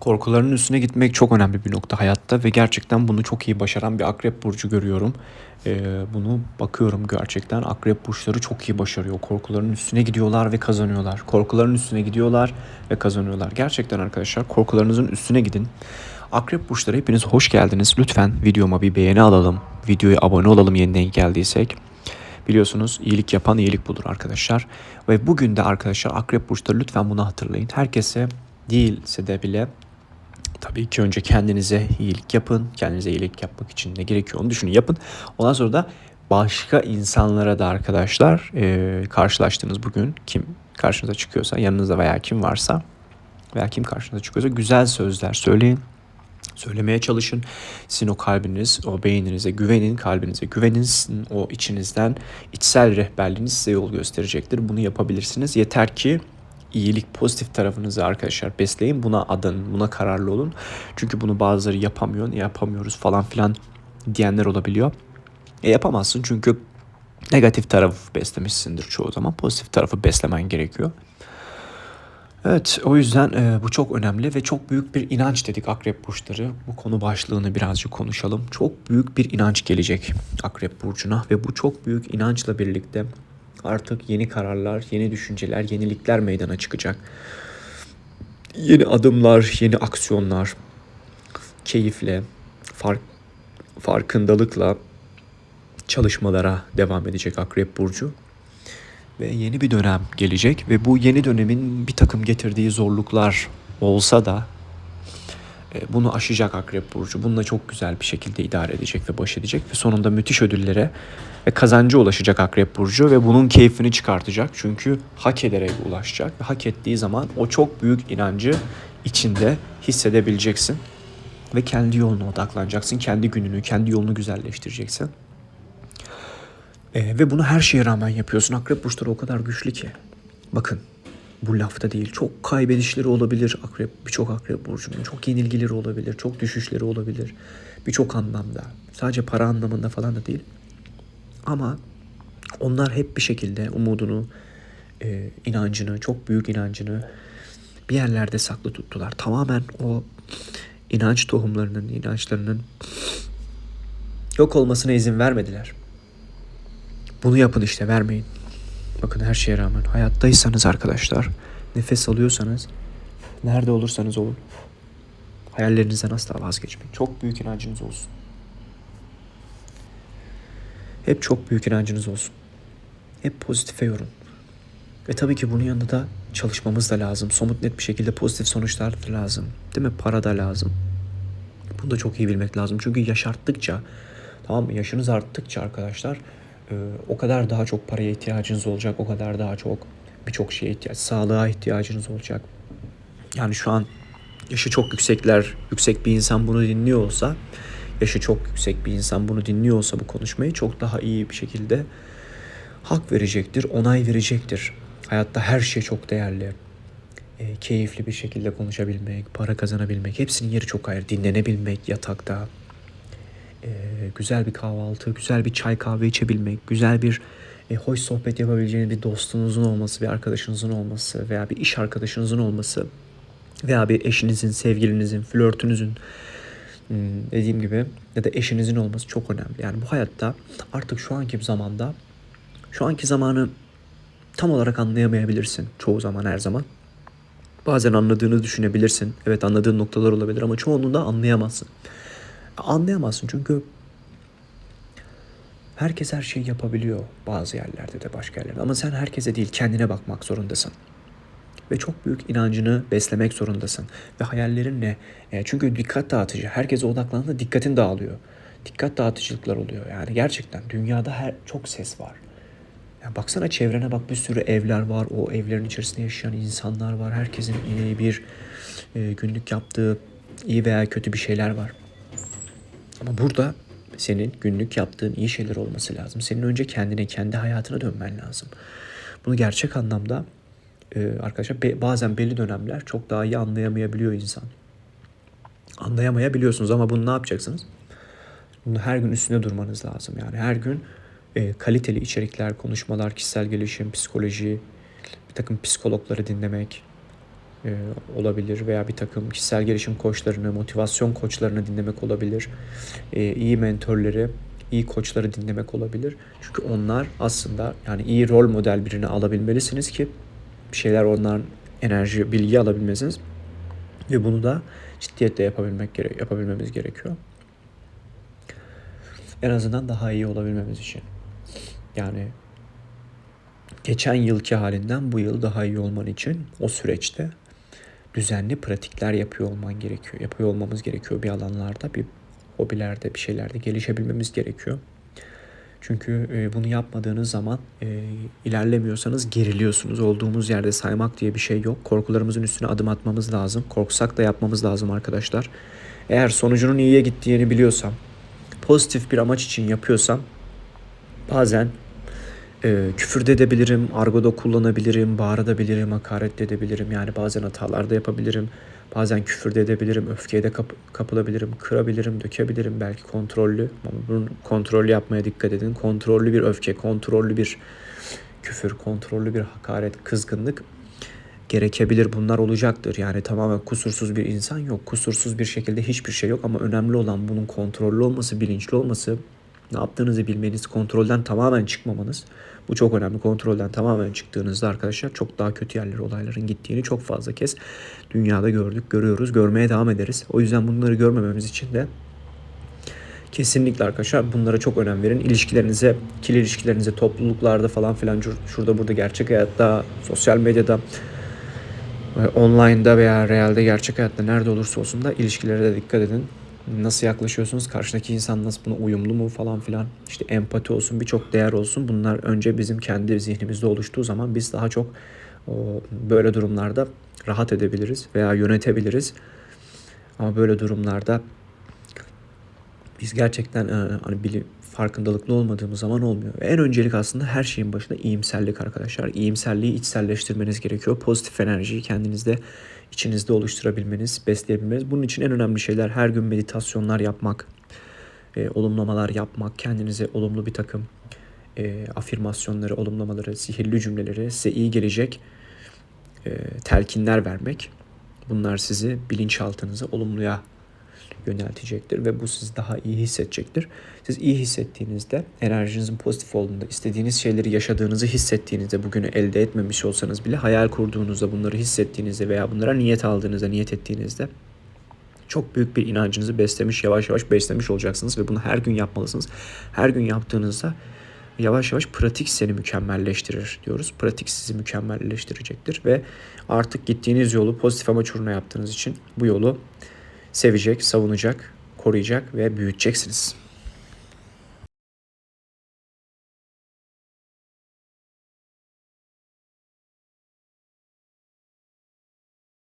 Korkularının üstüne gitmek çok önemli bir nokta hayatta ve gerçekten bunu çok iyi başaran bir akrep burcu görüyorum. Ee, bunu bakıyorum gerçekten akrep burçları çok iyi başarıyor. Korkularının üstüne gidiyorlar ve kazanıyorlar. Korkuların üstüne gidiyorlar ve kazanıyorlar. Gerçekten arkadaşlar korkularınızın üstüne gidin. Akrep burçları hepiniz hoş geldiniz. Lütfen videoma bir beğeni alalım. Videoya abone olalım yeni denk geldiysek. Biliyorsunuz iyilik yapan iyilik bulur arkadaşlar. Ve bugün de arkadaşlar akrep burçları lütfen bunu hatırlayın. Herkese değilse de bile tabii ki önce kendinize iyilik yapın. Kendinize iyilik yapmak için ne gerekiyor onu düşünün yapın. Ondan sonra da başka insanlara da arkadaşlar e, karşılaştığınız bugün kim karşınıza çıkıyorsa yanınızda veya kim varsa veya kim karşınıza çıkıyorsa güzel sözler söyleyin. Söylemeye çalışın. Sizin o kalbiniz, o beyninize güvenin, kalbinize güvenin. Sizin o içinizden içsel rehberliğiniz size yol gösterecektir. Bunu yapabilirsiniz. Yeter ki iyilik pozitif tarafınızı arkadaşlar besleyin. Buna adın, buna kararlı olun. Çünkü bunu bazıları yapamıyor, yapamıyoruz falan filan diyenler olabiliyor. E yapamazsın çünkü negatif tarafı beslemişsindir çoğu zaman. Pozitif tarafı beslemen gerekiyor. Evet o yüzden e, bu çok önemli ve çok büyük bir inanç dedik akrep burçları. Bu konu başlığını birazcık konuşalım. Çok büyük bir inanç gelecek akrep burcuna ve bu çok büyük inançla birlikte artık yeni kararlar, yeni düşünceler, yenilikler meydana çıkacak. Yeni adımlar, yeni aksiyonlar, keyifle, fark, farkındalıkla çalışmalara devam edecek Akrep Burcu. Ve yeni bir dönem gelecek ve bu yeni dönemin bir takım getirdiği zorluklar olsa da bunu aşacak Akrep Burcu. Bununla çok güzel bir şekilde idare edecek ve baş edecek ve sonunda müthiş ödüllere ve kazancı ulaşacak Akrep Burcu ve bunun keyfini çıkartacak. Çünkü hak ederek ulaşacak ve hak ettiği zaman o çok büyük inancı içinde hissedebileceksin ve kendi yoluna odaklanacaksın. Kendi gününü, kendi yolunu güzelleştireceksin. E, ve bunu her şeye rağmen yapıyorsun. Akrep burçları o kadar güçlü ki. Bakın bu lafta değil. Çok kaybedişleri olabilir akrep, birçok akrep burcunun. Çok yenilgileri olabilir, çok düşüşleri olabilir. Birçok anlamda. Sadece para anlamında falan da değil. Ama onlar hep bir şekilde umudunu, e, inancını, çok büyük inancını bir yerlerde saklı tuttular. Tamamen o inanç tohumlarının, inançlarının yok olmasına izin vermediler. Bunu yapın işte vermeyin. Bakın her şeye rağmen hayattaysanız arkadaşlar, nefes alıyorsanız, nerede olursanız olun, hayallerinizden asla vazgeçmeyin. Çok büyük inancınız olsun. Hep çok büyük inancınız olsun. Hep pozitife yorun. Ve tabii ki bunun yanında da çalışmamız da lazım. Somut net bir şekilde pozitif sonuçlar da lazım. Değil mi? Para da lazım. Bunu da çok iyi bilmek lazım. Çünkü yaş arttıkça, tamam mı? Yaşınız arttıkça arkadaşlar o kadar daha çok paraya ihtiyacınız olacak. O kadar daha çok birçok şeye ihtiyaç, sağlığa ihtiyacınız olacak. Yani şu an yaşı çok yüksekler, yüksek bir insan bunu dinliyor olsa, yaşı çok yüksek bir insan bunu dinliyor olsa bu konuşmayı çok daha iyi bir şekilde hak verecektir, onay verecektir. Hayatta her şey çok değerli. E, keyifli bir şekilde konuşabilmek, para kazanabilmek, hepsinin yeri çok ayrı. Dinlenebilmek yatakta, e, güzel bir kahvaltı, güzel bir çay kahve içebilmek, güzel bir e, hoş sohbet yapabileceğiniz bir dostunuzun olması, bir arkadaşınızın olması veya bir iş arkadaşınızın olması veya bir eşinizin, sevgilinizin, flörtünüzün hmm, dediğim gibi ya da eşinizin olması çok önemli. Yani bu hayatta artık şu anki zamanda şu anki zamanı tam olarak anlayamayabilirsin çoğu zaman her zaman. Bazen anladığını düşünebilirsin. Evet anladığın noktalar olabilir ama çoğunluğunda anlayamazsın. Anlayamazsın çünkü herkes her şeyi yapabiliyor bazı yerlerde de başka yerlerde. Ama sen herkese değil kendine bakmak zorundasın. Ve çok büyük inancını beslemek zorundasın. Ve hayallerin ne? E, çünkü dikkat dağıtıcı. Herkese odaklandığında dikkatin dağılıyor. Dikkat dağıtıcılıklar oluyor. Yani gerçekten dünyada her çok ses var. Yani baksana çevrene bak bir sürü evler var. O evlerin içerisinde yaşayan insanlar var. Herkesin bir e, günlük yaptığı iyi veya kötü bir şeyler var. Ama burada senin günlük yaptığın iyi şeyler olması lazım. Senin önce kendine, kendi hayatına dönmen lazım. Bunu gerçek anlamda e, arkadaşlar bazen belli dönemler çok daha iyi anlayamayabiliyor insan. Anlayamayabiliyorsunuz ama bunu ne yapacaksınız? Bunu her gün üstüne durmanız lazım. Yani her gün e, kaliteli içerikler, konuşmalar, kişisel gelişim, psikoloji, bir takım psikologları dinlemek, olabilir veya bir takım kişisel gelişim koçlarını, motivasyon koçlarını dinlemek olabilir. E, iyi mentorları, iyi koçları dinlemek olabilir. Çünkü onlar aslında yani iyi rol model birini alabilmelisiniz ki bir şeyler onların enerji, bilgi alabilmesiniz. Ve bunu da ciddiyetle yapabilmek gere yapabilmemiz gerekiyor. En azından daha iyi olabilmemiz için. Yani geçen yılki halinden bu yıl daha iyi olman için o süreçte düzenli pratikler yapıyor olman gerekiyor. Yapıyor olmamız gerekiyor bir alanlarda, bir hobilerde, bir şeylerde gelişebilmemiz gerekiyor. Çünkü e, bunu yapmadığınız zaman e, ilerlemiyorsanız geriliyorsunuz. Olduğumuz yerde saymak diye bir şey yok. Korkularımızın üstüne adım atmamız lazım. Korksak da yapmamız lazım arkadaşlar. Eğer sonucunun iyiye gittiğini biliyorsam, pozitif bir amaç için yapıyorsam bazen e, küfür de edebilirim, argoda kullanabilirim, bağırabilirim, hakaret edebilirim. Yani bazen hatalar da yapabilirim. Bazen küfür de edebilirim, öfkeye de kap- kapılabilirim, kırabilirim, dökebilirim belki kontrollü. Ama bunun kontrollü yapmaya dikkat edin. Kontrollü bir öfke, kontrollü bir küfür, kontrollü bir hakaret, kızgınlık gerekebilir. Bunlar olacaktır. Yani tamamen kusursuz bir insan yok. Kusursuz bir şekilde hiçbir şey yok ama önemli olan bunun kontrollü olması, bilinçli olması, ne yaptığınızı bilmeniz, kontrolden tamamen çıkmamanız. Bu çok önemli. Kontrolden tamamen çıktığınızda arkadaşlar çok daha kötü yerlere olayların gittiğini çok fazla kez dünyada gördük, görüyoruz, görmeye devam ederiz. O yüzden bunları görmememiz için de kesinlikle arkadaşlar bunlara çok önem verin. İlişkilerinize, ikili ilişkilerinize, topluluklarda falan filan şurada burada gerçek hayatta, sosyal medyada, online'da veya realde gerçek hayatta nerede olursa olsun da ilişkilere de dikkat edin nasıl yaklaşıyorsunuz? Karşıdaki insan nasıl buna uyumlu mu falan filan. İşte empati olsun, birçok değer olsun. Bunlar önce bizim kendi zihnimizde oluştuğu zaman biz daha çok böyle durumlarda rahat edebiliriz veya yönetebiliriz. Ama böyle durumlarda biz gerçekten e, hani bilim farkındalıklı olmadığımız zaman olmuyor. En öncelik aslında her şeyin başında iyimserlik arkadaşlar. İyimserliği içselleştirmeniz gerekiyor. Pozitif enerjiyi kendinizde içinizde oluşturabilmeniz, besleyebilmeniz. Bunun için en önemli şeyler her gün meditasyonlar yapmak, e, olumlamalar yapmak, kendinize olumlu bir takım e, afirmasyonları, olumlamaları, sihirli cümleleri, size iyi gelecek e, telkinler vermek. Bunlar sizi bilinçaltınıza olumluya yöneltecektir ve bu sizi daha iyi hissedecektir. Siz iyi hissettiğinizde, enerjinizin pozitif olduğunda, istediğiniz şeyleri yaşadığınızı hissettiğinizde, bugünü elde etmemiş olsanız bile hayal kurduğunuzda, bunları hissettiğinizde veya bunlara niyet aldığınızda, niyet ettiğinizde çok büyük bir inancınızı beslemiş, yavaş yavaş beslemiş olacaksınız ve bunu her gün yapmalısınız. Her gün yaptığınızda yavaş yavaş pratik seni mükemmelleştirir diyoruz. Pratik sizi mükemmelleştirecektir ve artık gittiğiniz yolu pozitif amaç uğruna yaptığınız için bu yolu sevecek, savunacak, koruyacak ve büyüteceksiniz.